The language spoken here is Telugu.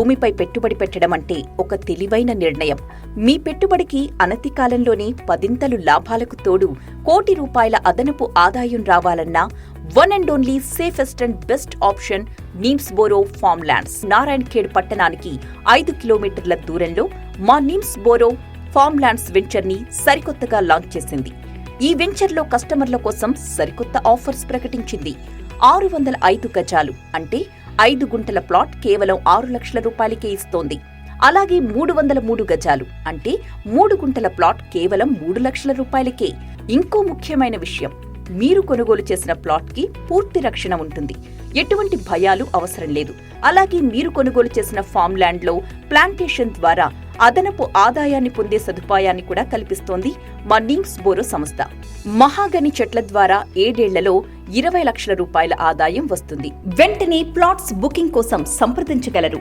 భూమిపై పెట్టుబడి పెట్టడం అంటే ఒక తెలివైన నిర్ణయం. మీ పెట్టుబడికి అనతి కాలంలోనే పదింతలు లాభాలకు తోడు కోటి రూపాయల అదనపు ఆదాయం రావాలన్నా one and only safest and best option Neems Boro farm lands Narayankhed పట్టణానికి ఐదు కిలోమీటర్ల దూరంలో మా నీమ్స్ బోరో ఫార్మ్ ల్యాండ్స్ వెంచర్ని సరికొత్తగా లాంచ్ చేసింది. ఈ వెంచర్లో కస్టమర్ల కోసం సరికొత్త ఆఫర్స్ ప్రకటించింది. ఆరు వందల ఐదు గజాలు అంటే ఐదు గుంటల ప్లాట్ కేవలం ఆరు లక్షల రూపాయలకే ఇస్తోంది. అలాగే మూడు వందల మూడు గజాలు అంటే మూడు గుంటల ప్లాట్ కేవలం మూడు లక్షల రూపాయలకే. ఇంకో ముఖ్యమైన విషయం మీరు కొనుగోలు చేసిన ప్లాట్కి పూర్తి రక్షణ ఉంటుంది. ఎటువంటి భయాలు అవసరం లేదు. అలాగే మీరు కొనుగోలు చేసిన ఫామ్ ల్యాండ్లో ప్లాంటేషన్ ద్వారా అదనపు ఆదాయాన్ని పొందే సదుపాయాన్ని కూడా కల్పిస్తోంది మన్నింగ్స్ బోరో సంస్థ. మహాగని చెట్ల ద్వారా ఏడేళ్ళలో ఇరవై లక్షల రూపాయల ఆదాయం వస్తుంది. వెంటనే ప్లాట్స్ బుకింగ్ కోసం సంప్రదించగలరు.